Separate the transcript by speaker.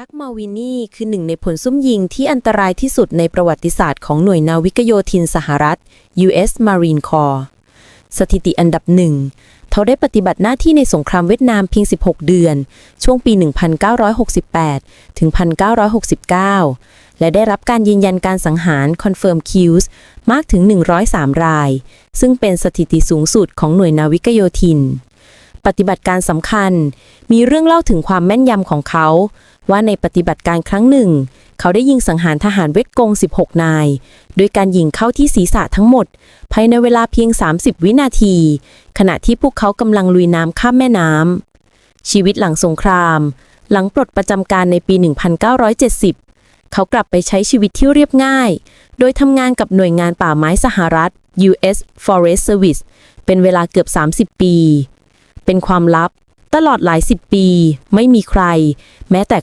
Speaker 1: ชักมาวินีคือหนึ่งในผลซุ่มยิงที่อันตรายที่สุดในประวัติศาสตร์ของหน่วยนาวิกโยธินสหรัฐ U.S. Marine Corps สถิติอันดับหนึ่ง เขาได้ปฏิบัติหน้าที่ในสงครามเวียดนามเพียง 16 เดือน ช่วงปี 1968 ถึง 1969 และได้รับการยืนยันการสังหาร Confirm Kills มากถึง 103 ราย ซึ่งเป็นสถิติสูงสุดของหน่วยนาวิกโยธิน ปฏิบัติการสำคัญ มีเรื่องเล่าถึงความแม่นยำของเขา ว่าในปฏิบัติการครั้งหนึ่ง เขาได้ยิงสังหารทหารเวทกง 16 นาย โดยการยิงเข้าที่ศีรษะทั้งหมด ภายในเวลาเพียง 30 วินาที ขณะที่พวกเขากำลังลุยน้ำข้ามแม่น้ำชีวิตหลังสงคราม หลังปลดประจำการในปี 1970 เขากลับไปใช้ชีวิตที่เรียบง่าย โดยทำงานกับหน่วยงานป่าไม้สหรัฐ U.S. Forest Service เป็นเวลาเกือบ 30 ปี เป็นความลับ ตลอดหลายสิบปี ไม่มีใคร แม้แต่